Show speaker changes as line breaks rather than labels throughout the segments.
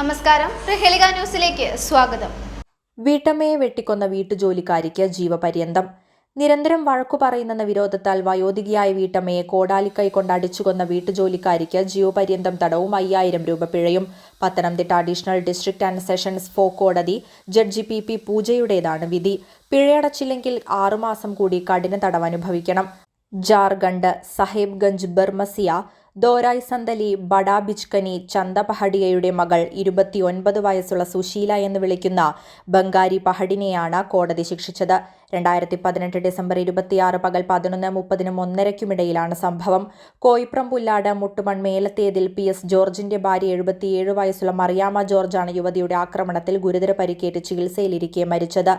നമസ്കാരം. പ്രഹേളിക ന്യൂസിലേക്ക് സ്വാഗതം.
വീട്ടമ്മയെ വെട്ടിക്കൊന്ന വീട്ടുജോലിക്കാരിക്ക് ജീവപര്യന്തം. നിരന്തരം വഴക്കു പറയുന്നെന്ന വിരോധത്താൽ വയോധികയായ വീട്ടമ്മയെ കോടാലിക്കൈ കൊണ്ട് അടിച്ചുകൊന്ന വീട്ടുജോലിക്കാരിക്ക് ജീവപര്യന്തം തടവും അയ്യായിരം രൂപ പിഴയും. Pathanamthitta additional district and sessions ഫോ കോടതി ജഡ്ജി പി പി പൂജയുടേതാണ് വിധി. പിഴയടച്ചില്ലെങ്കിൽ ആറുമാസം കൂടി കഠിന തടവ് അനുഭവിക്കണം ജാർഖണ്ഡ് സാഹേബ്ഗഞ്ച് ബർമസിയ ദോരായ് സന്തലി ബഡാ ബിജ്കനി ചന്ദ പഹഡിയയുടെ മകൾ ഇരുപത്തിയൊൻപത് വയസ്സുള്ള സുശീല എന്ന് വിളിക്കുന്ന ബംഗാരി പഹഡിനെയാണ് കോടതി ശിക്ഷിച്ചത്. രണ്ടായിരത്തി പതിനെട്ട് ഡിസംബർ ഇരുപത്തിയാറ് പകൽ പതിനൊന്ന് മുപ്പതിനും ഒന്നരയ്ക്കുമിടയിലാണ് സംഭവം. കോയിപ്രം പുല്ലാട് മുട്ടുമൺ മേലത്തേതിൽ പി എസ് ജോർജിന്റെ ഭാര്യ എഴുപത്തിയേഴ് വയസ്സുള്ള മറിയാമ്മ ജോർജാണ് യുവതിയുടെ ആക്രമണത്തിൽ ഗുരുതര പരിക്കേറ്റ് ചികിത്സയിലിരിക്കെ മരിച്ചത്.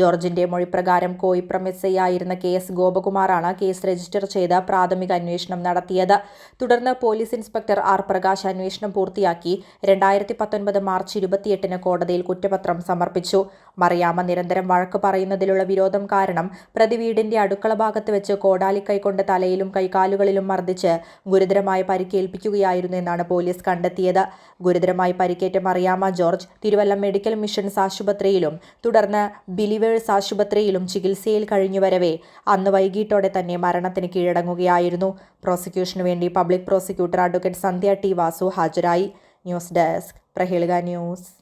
ജോർജിന്റെ മൊഴിപ്രകാരം കോയിപ്രം എസ് ഐ ആയിരുന്ന കെ എസ് ഗോപകുമാറാണ് കേസ് രജിസ്റ്റർ ചെയ്ത് പ്രാഥമിക അന്വേഷണം നടത്തിയത്. തുടർന്ന് പോലീസ് ഇൻസ്പെക്ടർ ആർ പ്രകാശ് അന്വേഷണം പൂർത്തിയാക്കി. രണ്ടായിരത്തി പത്തൊൻപത് മാർച്ച് ഇരുപത്തിയെട്ടിന് കോടതിയിൽ കുറ്റപത്രം സമർപ്പിച്ചു. മറിയാമ്മ നിരന്തരം വഴക്ക് പറയുന്നതിലുള്ള വിരോധം കാരണം പ്രതി വീടിന്റെ അടുക്കള ഭാഗത്ത് വെച്ച് കോടാലിക്കൈ കൊണ്ട് തലയിലും കൈകാലുകളിലും മർദ്ദിച്ച് ഗുരുതരമായി പരിക്കേൽപ്പിക്കുകയായിരുന്നു എന്നാണ് പോലീസ് കണ്ടെത്തിയത്. ഗുരുതരമായി പരിക്കേറ്റ Mariamma George Thiruvalla medical missions ആശുപത്രിയിലും തുടർന്ന് ബിലിവേഴ്സ് ആശുപത്രിയിലും ചികിത്സയിൽ കഴിഞ്ഞുവരവേ അന്ന് വൈകിട്ടോടെ തന്നെ മരണത്തിന് കീഴടങ്ങുകയായിരുന്നു. പ്രോസിക്യൂഷനു വേണ്ടി public prosecutor advocate Sandhya T Vasu ഹാജരായി. News desk. പ്രഹേളിക ന്യൂസ്.